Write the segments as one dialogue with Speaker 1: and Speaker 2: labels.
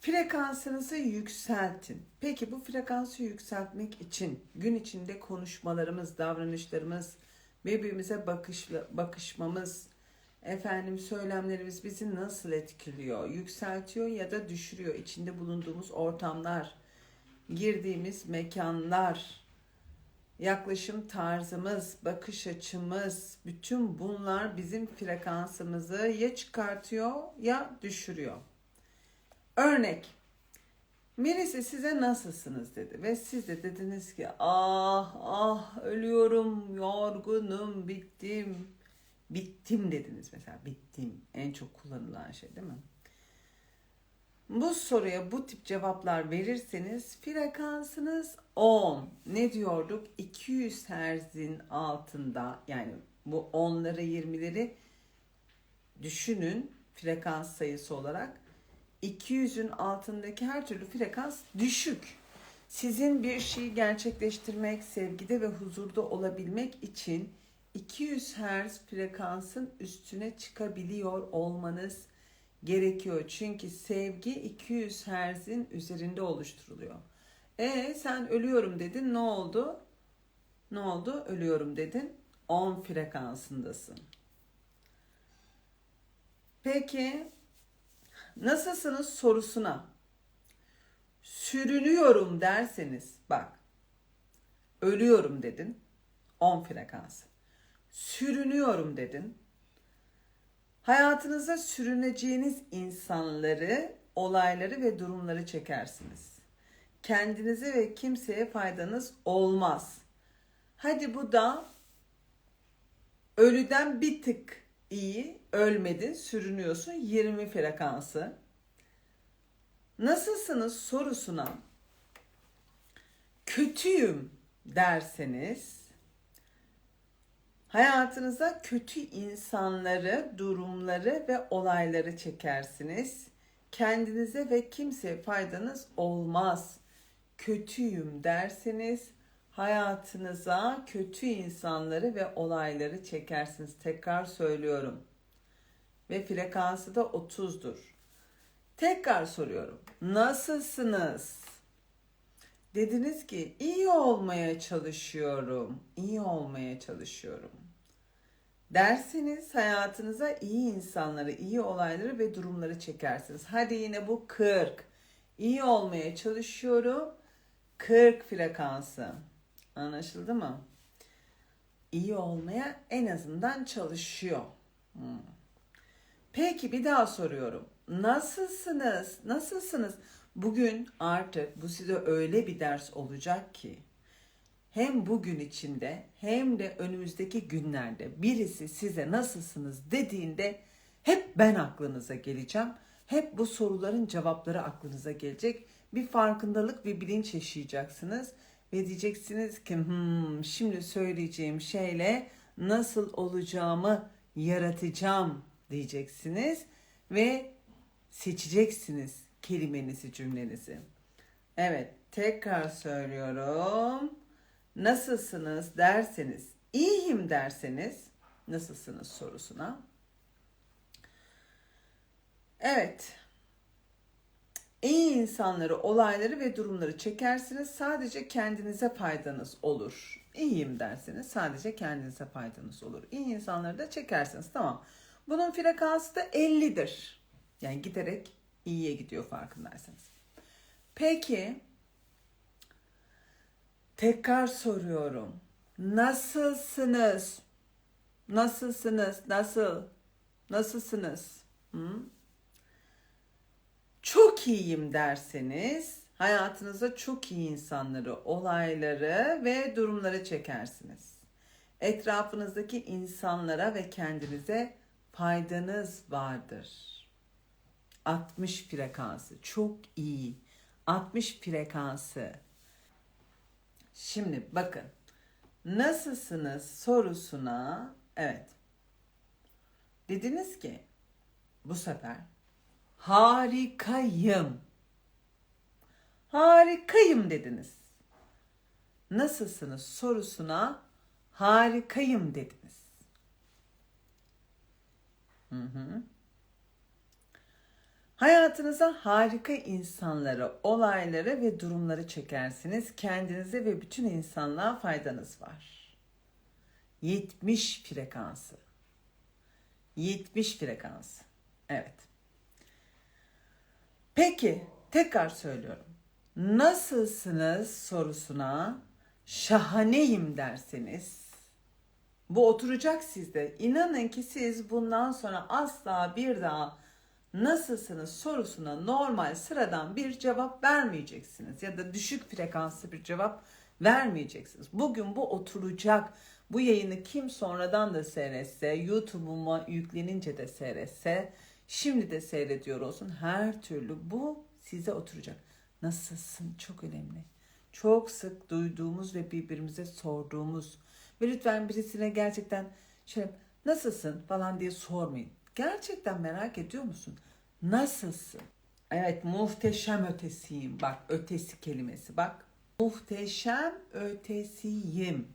Speaker 1: Frekansınızı yükseltin. Peki bu frekansı yükseltmek için gün içinde konuşmalarımız, davranışlarımız, birbirimize bakışla, bakışmamız, efendim söylemlerimiz bizi nasıl etkiliyor? Yükseltiyor ya da düşürüyor. İçinde bulunduğumuz ortamlar, girdiğimiz mekanlar, yaklaşım tarzımız, bakış açımız, bütün bunlar bizim frekansımızı ya çıkartıyor ya düşürüyor. Örnek. Birisi size nasılsınız dedi ve siz de dediniz ki ah ah ölüyorum, yorgunum, bittim. Bittim dediniz mesela bittim en çok kullanılan şey değil mi? Bu soruya bu tip cevaplar verirseniz frekansınız 10. Ne diyorduk? 200 Hz'in altında yani bu 10'ları 20'leri düşünün frekans sayısı olarak 200'ün altındaki her türlü frekans düşük. Sizin bir şeyi gerçekleştirmek, sevgide ve huzurda olabilmek için 200 Hz frekansın üstüne çıkabiliyor olmanız gerekiyor. Çünkü sevgi 200 Hz'in üzerinde oluşturuluyor. E sen ölüyorum dedin ne oldu? Ne oldu? Ölüyorum dedin. 10 frekansındasın. Peki nasılsınız sorusuna sürünüyorum derseniz bak ölüyorum dedin 10 frekansı. Sürünüyorum dedin. Hayatınıza sürüneceğiniz insanları, olayları ve durumları çekersiniz. Kendinize ve kimseye faydanız olmaz. Hadi bu da ölüden bir tık iyi, ölmedin, sürünüyorsun 20 frekansı. Nasılsınız sorusuna kötüyüm derseniz hayatınıza kötü insanları, durumları ve olayları çekersiniz. Kendinize ve kimseye faydanız olmaz. Kötüyüm derseniz hayatınıza kötü insanları ve olayları çekersiniz. Tekrar söylüyorum. Ve frekansı da 30'dur. Tekrar soruyorum. Nasılsınız? Dediniz ki iyi olmaya çalışıyorum. İyi olmaya çalışıyorum. Derseniz hayatınıza iyi insanları, iyi olayları ve durumları çekersiniz. Hadi yine bu 40. İyi olmaya çalışıyorum. 40 frekansı. Anlaşıldı mı? İyi olmaya en azından çalışıyor. Hmm. Peki bir daha soruyorum. Nasılsınız? Nasılsınız? Bugün artık bu size öyle bir ders olacak ki hem bugün içinde hem de önümüzdeki günlerde birisi size nasılsınız dediğinde hep ben aklınıza geleceğim. Hep bu soruların cevapları aklınıza gelecek. Bir farkındalık ve bilinç yaşayacaksınız ve diyeceksiniz ki hmm, şimdi söyleyeceğim şeyle nasıl olacağımı yaratacağım diyeceksiniz ve seçeceksiniz kelimenizi, cümlenizi. Evet, tekrar söylüyorum. Nasılsınız derseniz, iyiyim derseniz, nasılsınız sorusuna. Evet. İyi insanları, olayları ve durumları çekersiniz. Sadece kendinize faydanız olur. İyiyim derseniz sadece kendinize faydanız olur. İyi insanları da çekersiniz. Tamam. Bunun frekansı da 50'dir. Yani giderek iyiye gidiyor farkındaysanız. Peki tekrar soruyorum. Nasılsınız? Nasılsınız? Nasıl? Nasılsınız? Hı? Çok iyiyim derseniz hayatınıza çok iyi insanları, olayları ve durumları çekersiniz. Etrafınızdaki insanlara ve kendinize faydanız vardır. 60 frekansı çok iyi. 60 frekansı. Şimdi bakın. Nasılsınız sorusuna evet. Dediniz ki bu sefer harikayım. Harikayım dediniz. Nasılsınız sorusuna harikayım dediniz. Hı hı. Hayatınıza harika insanları, olayları ve durumları çekersiniz. Kendinize ve bütün insanlığa faydanız var. 70 frekansı. 70 frekansı. Evet. Peki, tekrar söylüyorum. Nasılsınız sorusuna şahaneyim derseniz bu oturacak sizde. İnanın ki siz bundan sonra asla bir daha nasılsınız sorusuna normal sıradan bir cevap vermeyeceksiniz ya da düşük frekanslı bir cevap vermeyeceksiniz. Bugün bu oturacak. Bu yayını kim sonradan da seyretse, YouTube'uma yüklenince de seyretse, şimdi de seyrediyor olsun her türlü bu size oturacak. Nasılsın çok önemli. Çok sık duyduğumuz ve birbirimize sorduğumuz ve lütfen birisine gerçekten şöyle nasılsın falan diye sormayın. Gerçekten merak ediyor musun? Nasılsın? Evet muhteşem ötesiyim. Bak ötesi kelimesi bak. Muhteşem ötesiyim.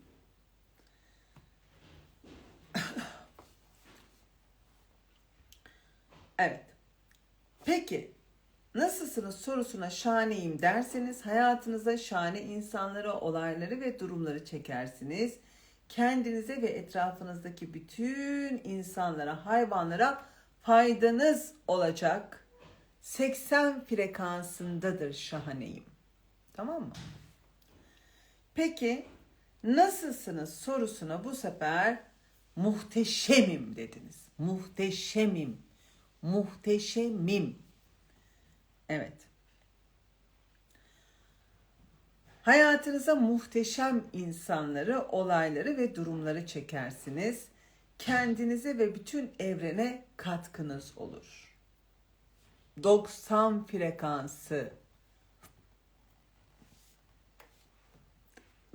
Speaker 1: Evet. Peki nasılsınız sorusuna şahaneyim derseniz hayatınıza şahane insanları, olayları ve durumları çekersiniz. Kendinize ve etrafınızdaki bütün insanlara, hayvanlara faydanız olacak. 80 frekansındadır şahaneyim. Tamam mı? Peki nasılsınız sorusuna bu sefer muhteşemim dediniz. Muhteşemim. Muhteşemim. Evet. Hayatınıza muhteşem insanları, olayları ve durumları çekersiniz. Kendinize ve bütün evrene katkınız olur. 90 frekansı.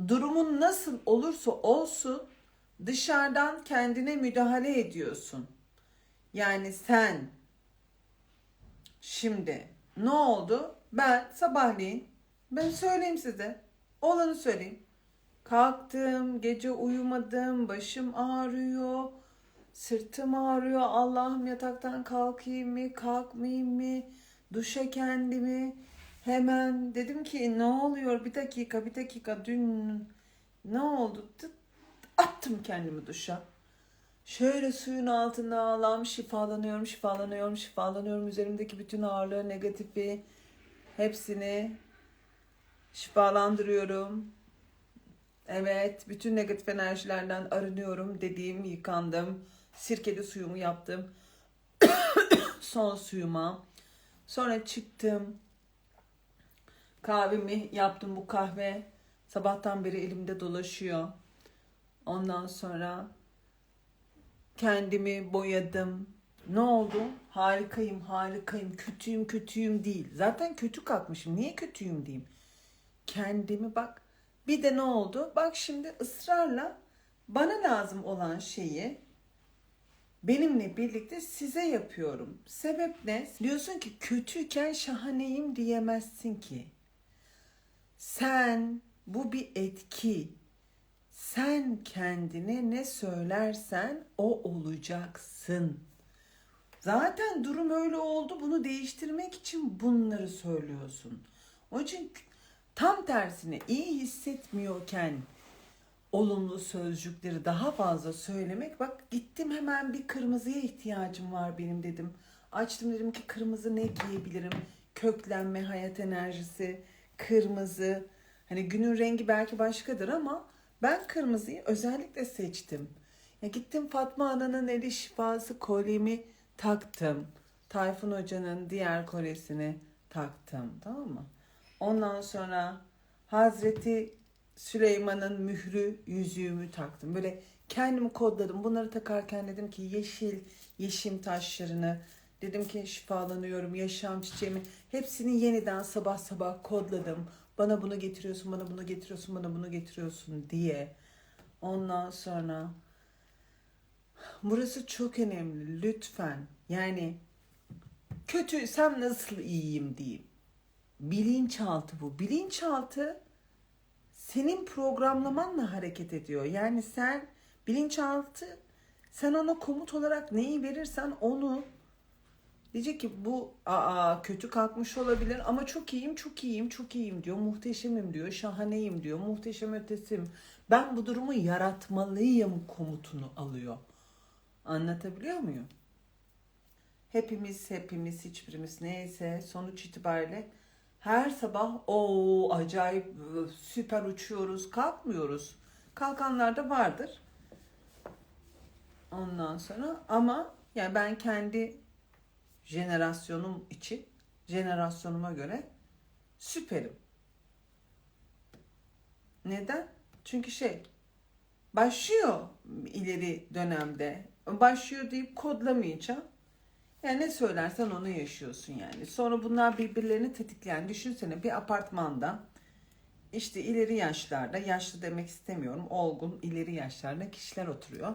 Speaker 1: Durumun nasıl olursa olsun dışarıdan kendine müdahale ediyorsun. Yani sen şimdi ne oldu? Ben sabahleyin ben söyleyeyim size. Olanı söyleyeyim. Kalktım, gece uyumadım, başım ağrıyor, sırtım ağrıyor. Allah'ım yataktan kalkayım mı, kalkmayayım mı? Duşa kendimi hemen dedim ki ne oluyor? Bir dakika, bir dakika. Dün ne oldu? Attım kendimi duşa. Şöyle suyun altında Allah'ım şifalanıyorum, şifalanıyorum, şifalanıyorum. Üzerimdeki bütün ağırlığı, negatifi hepsini şifalandırıyorum. Evet, bütün negatif enerjilerden arınıyorum dediğim, yıkandım. Sirkeli suyumu yaptım. Son suyuma. Sonra çıktım. Kahvemi yaptım bu kahve. Sabahtan beri elimde dolaşıyor. Ondan sonra kendimi boyadım. Ne oldu? Harikayım, harikayım. Kötüyüm, kötüyüm değil. Zaten kötü kalkmışım. Niye kötüyüm diyeyim? kendimi bak. Bir de ne oldu? Bak şimdi ısrarla bana lazım olan şeyi benimle birlikte size yapıyorum. Sebep ne? Diyorsun ki kötüyken şahaneyim diyemezsin ki. Sen bu bir etki. Sen kendine ne söylersen o olacaksın. Zaten durum öyle oldu. Bunu değiştirmek için bunları söylüyorsun. Onun için Tam tersine iyi hissetmiyorken olumlu sözcükleri daha fazla söylemek. Bak gittim hemen bir kırmızıya ihtiyacım var benim dedim. Açtım dedim ki kırmızı ne giyebilirim? Köklenme, hayat enerjisi, kırmızı. Hani günün rengi belki başkadır ama ben kırmızıyı özellikle seçtim. Ya gittim Fatma Ana'nın eli şifası kolyemi taktım. Tayfun Hoca'nın diğer kolyesini taktım. Tamam mı? Ondan sonra Hazreti Süleyman'ın mührü yüzüğümü taktım. Böyle kendimi kodladım. Bunları takarken dedim ki yeşil, yeşim taşlarını dedim ki şifalanıyorum, yaşam çiçeğimi hepsini yeniden sabah sabah kodladım. Bana bunu getiriyorsun, bana bunu getiriyorsun, bana bunu getiriyorsun diye. Ondan sonra burası çok önemli lütfen. Yani kötüysem nasıl iyiyim diyeyim. Bilinçaltı bu. Bilinçaltı senin programlamanla hareket ediyor. Yani sen bilinçaltı sen ona komut olarak neyi verirsen onu Diyecek ki bu aa, kötü kalkmış olabilir ama çok iyiyim, çok iyiyim, çok iyiyim diyor. Muhteşemim diyor, şahaneyim diyor, muhteşem ötesim. Ben bu durumu yaratmalıyım komutunu alıyor. Anlatabiliyor muyum? Hepimiz, hepimiz, hiçbirimiz neyse sonuç itibariyle her sabah o acayip süper uçuyoruz, kalkmıyoruz. Kalkanlar da vardır. Ondan sonra ama yani ben kendi jenerasyonum için, jenerasyonuma göre süperim. Neden? Çünkü şey başlıyor ileri dönemde. Başlıyor deyip kodlamayacağım. Yani ne söylersen onu yaşıyorsun yani. Sonra bunlar birbirlerini tetikleyen. Düşünsene bir apartmanda işte ileri yaşlarda, yaşlı demek istemiyorum, olgun ileri yaşlarda kişiler oturuyor.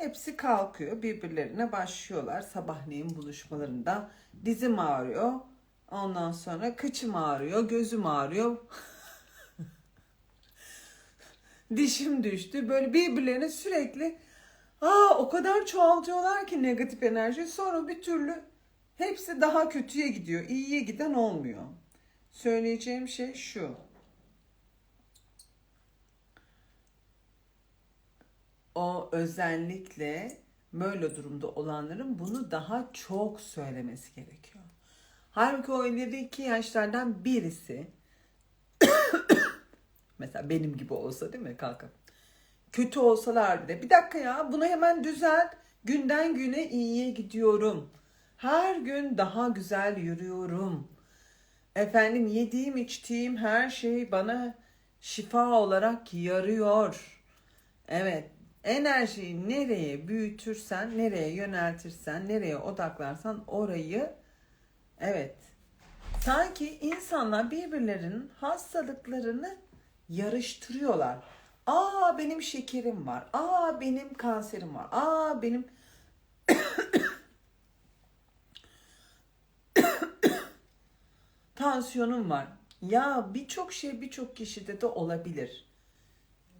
Speaker 1: Hepsi kalkıyor, birbirlerine başlıyorlar sabahleyin buluşmalarında. Dizim ağrıyor, ondan sonra kıçım ağrıyor, gözüm ağrıyor. Dişim düştü. Böyle birbirlerine sürekli aa o kadar çoğaltıyorlar ki negatif enerji. Sonra bir türlü hepsi daha kötüye gidiyor. İyiye giden olmuyor. Söyleyeceğim şey şu. O özellikle böyle durumda olanların bunu daha çok söylemesi gerekiyor. Halbuki o ileriki yaşlardan birisi mesela benim gibi olsa değil mi kalkıp kötü olsalar bile bir dakika ya bunu hemen düzelt günden güne iyiye gidiyorum. Her gün daha güzel yürüyorum. Efendim yediğim içtiğim her şey bana şifa olarak yarıyor. Evet enerjiyi nereye büyütürsen, nereye yöneltirsen, nereye odaklarsan orayı evet sanki insanlar birbirlerinin hastalıklarını yarıştırıyorlar. Aa benim şekerim var. Aa benim kanserim var. Aa benim tansiyonum var. Ya birçok şey birçok kişide de olabilir.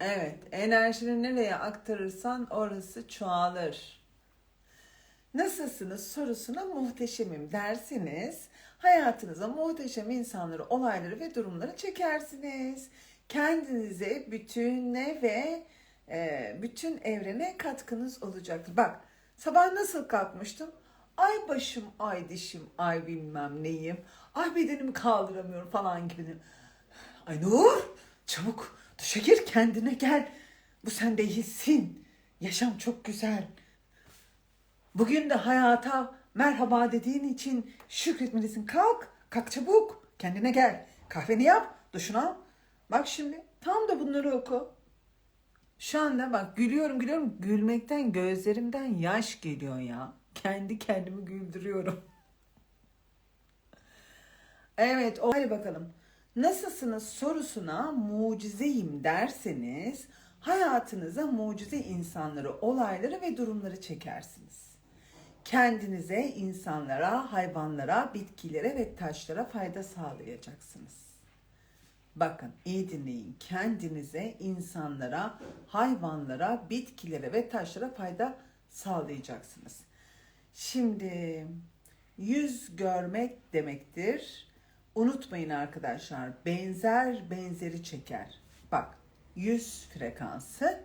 Speaker 1: Evet, enerjini nereye aktarırsan orası çoğalır. Nasılsınız sorusuna muhteşemim dersiniz. Hayatınıza muhteşem insanları, olayları ve durumları çekersiniz. Kendinize, bütüne ve e, bütün evrene katkınız olacaktır. Bak, sabah nasıl kalkmıştım? Ay başım, ay dişim, ay bilmem neyim. Ay bedenimi kaldıramıyorum falan gibi. Ay Nur, çabuk Gir kendine gel. Bu sen değilsin. Yaşam çok güzel. Bugün de hayata merhaba dediğin için şükretmelisin. Kalk, kalk çabuk. Kendine gel. Kahveni yap, duşunu al. Bak şimdi tam da bunları oku. Şu anda bak gülüyorum gülüyorum. Gülmekten gözlerimden yaş geliyor ya. Kendi kendimi güldürüyorum. evet, o hadi bakalım. Nasılsınız sorusuna mucizeyim derseniz hayatınıza mucize insanları, olayları ve durumları çekersiniz. Kendinize, insanlara, hayvanlara, bitkilere ve taşlara fayda sağlayacaksınız. Bakın iyi dinleyin. Kendinize, insanlara, hayvanlara, bitkilere ve taşlara fayda sağlayacaksınız. Şimdi yüz görmek demektir Unutmayın arkadaşlar benzer benzeri çeker. Bak yüz frekansı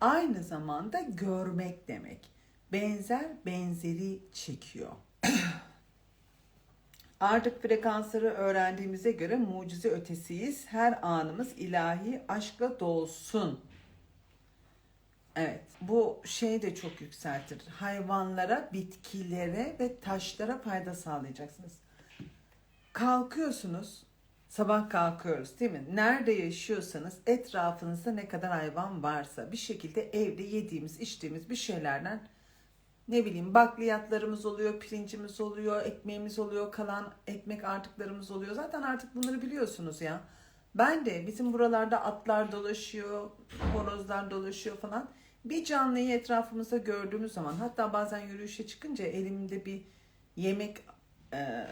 Speaker 1: aynı zamanda görmek demek. Benzer benzeri çekiyor. Artık frekansları öğrendiğimize göre mucize ötesiyiz. Her anımız ilahi aşkla dolsun. Evet, bu şey de çok yükseltir. Hayvanlara, bitkilere ve taşlara fayda sağlayacaksınız kalkıyorsunuz. Sabah kalkıyoruz değil mi? Nerede yaşıyorsanız etrafınızda ne kadar hayvan varsa bir şekilde evde yediğimiz, içtiğimiz bir şeylerden ne bileyim bakliyatlarımız oluyor, pirincimiz oluyor, ekmeğimiz oluyor, kalan ekmek artıklarımız oluyor. Zaten artık bunları biliyorsunuz ya. Ben de bizim buralarda atlar dolaşıyor, horozlar dolaşıyor falan. Bir canlıyı etrafımızda gördüğümüz zaman hatta bazen yürüyüşe çıkınca elimde bir yemek e,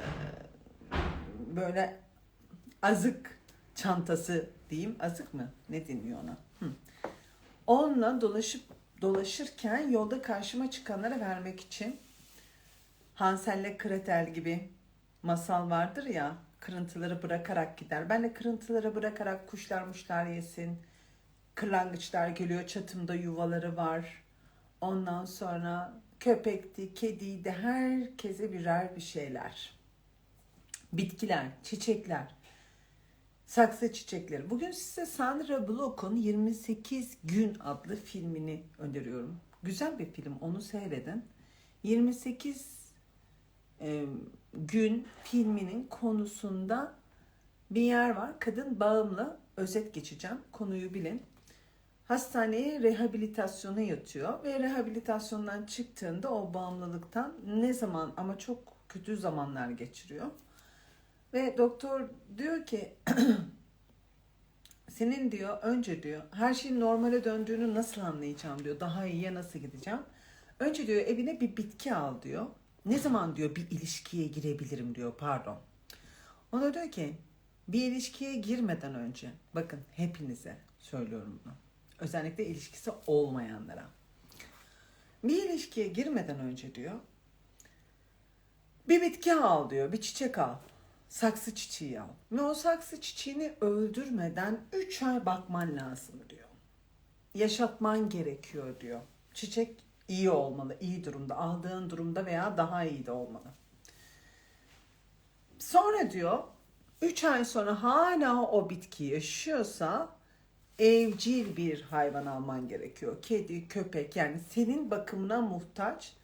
Speaker 1: böyle azık çantası diyeyim. Azık mı? Ne deniyor ona? Hı. Onunla dolaşıp dolaşırken yolda karşıma çıkanlara vermek için Hansel'le Gretel gibi masal vardır ya. Kırıntıları bırakarak gider. Ben de kırıntıları bırakarak kuşlar muşlar yesin. Kırlangıçlar geliyor çatımda yuvaları var. Ondan sonra köpekti, kediydi herkese birer bir şeyler. Bitkiler, çiçekler. Saksı çiçekleri. Bugün size Sandra Bullock'un 28 Gün adlı filmini öneriyorum. Güzel bir film, onu seyredin. 28 e, Gün filminin konusunda bir yer var. Kadın bağımlı. Özet geçeceğim. Konuyu bilin. Hastaneye rehabilitasyona yatıyor ve rehabilitasyondan çıktığında o bağımlılıktan ne zaman ama çok kötü zamanlar geçiriyor. Ve doktor diyor ki senin diyor önce diyor her şeyin normale döndüğünü nasıl anlayacağım diyor. Daha iyiye nasıl gideceğim? Önce diyor evine bir bitki al diyor. Ne zaman diyor bir ilişkiye girebilirim diyor pardon. O da diyor ki bir ilişkiye girmeden önce bakın hepinize söylüyorum bunu. Özellikle ilişkisi olmayanlara. Bir ilişkiye girmeden önce diyor bir bitki al diyor, bir çiçek al. Saksı çiçeği al. Ve o saksı çiçeğini öldürmeden 3 ay bakman lazım diyor. Yaşatman gerekiyor diyor. Çiçek iyi olmalı, iyi durumda, aldığın durumda veya daha iyi de olmalı. Sonra diyor 3 ay sonra hala o bitki yaşıyorsa evcil bir hayvan alman gerekiyor. Kedi, köpek yani senin bakımına muhtaç,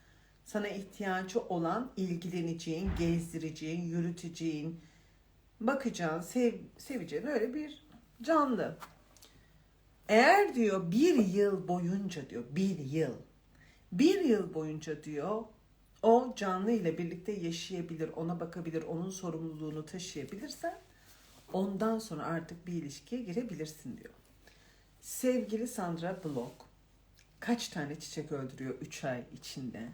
Speaker 1: sana ihtiyacı olan, ilgileneceğin, gezdireceğin, yürüteceğin, bakacağın, sev, seveceğin öyle bir canlı. Eğer diyor bir yıl boyunca diyor, bir yıl, bir yıl boyunca diyor o canlı ile birlikte yaşayabilir, ona bakabilir, onun sorumluluğunu taşıyabilirsen ondan sonra artık bir ilişkiye girebilirsin diyor. Sevgili Sandra Block kaç tane çiçek öldürüyor 3 ay içinde?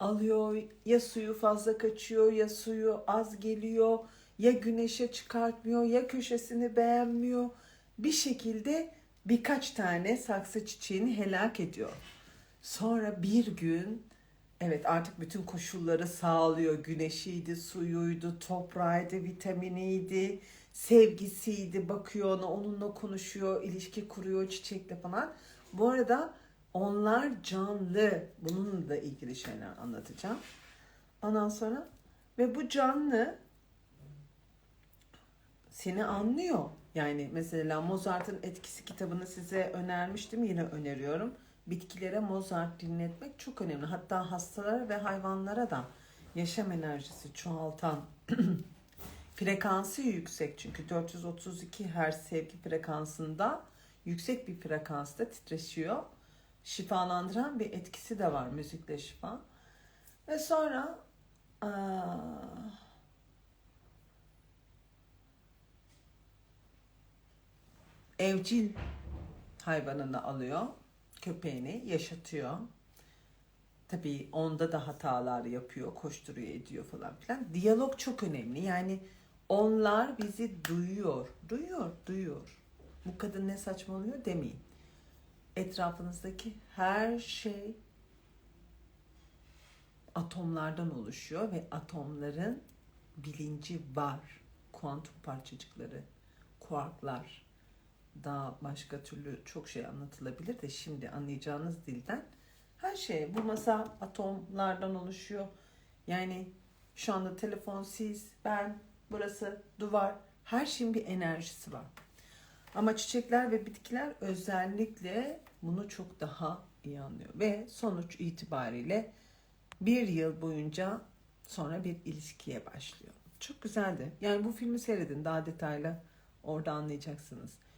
Speaker 1: Alıyor ya suyu fazla kaçıyor ya suyu az geliyor ya güneşe çıkartmıyor ya köşesini beğenmiyor. Bir şekilde birkaç tane saksı çiçeğini helak ediyor. Sonra bir gün evet artık bütün koşulları sağlıyor. Güneşiydi, suyuydu, toprağıydı, vitaminiydi, sevgisiydi. Bakıyor ona, onunla konuşuyor, ilişki kuruyor çiçekle falan. Bu arada onlar canlı. Bununla ilgili şeyler anlatacağım. Ondan sonra ve bu canlı seni anlıyor. Yani mesela Mozart'ın etkisi kitabını size önermiştim. Yine öneriyorum. Bitkilere Mozart dinletmek çok önemli. Hatta hastalara ve hayvanlara da yaşam enerjisi çoğaltan frekansı yüksek çünkü 432 Hz sevgi frekansında yüksek bir frekansta titreşiyor. Şifalandıran bir etkisi de var müzikle şifa. Ve sonra aa, evcil hayvanını alıyor, köpeğini yaşatıyor. Tabii onda da hatalar yapıyor, koşturuyor, ediyor falan filan. Diyalog çok önemli. Yani onlar bizi duyuyor, duyuyor, duyuyor. Bu kadın ne saçmalıyor demeyin. Etrafınızdaki her şey atomlardan oluşuyor ve atomların bilinci var. Kuantum parçacıkları, kuarklar, daha başka türlü çok şey anlatılabilir de şimdi anlayacağınız dilden her şey bu masa atomlardan oluşuyor. Yani şu anda telefon, siz, ben, burası, duvar her şeyin bir enerjisi var. Ama çiçekler ve bitkiler özellikle bunu çok daha iyi anlıyor. Ve sonuç itibariyle bir yıl boyunca sonra bir ilişkiye başlıyor. Çok güzeldi. Yani bu filmi seyredin daha detaylı orada anlayacaksınız.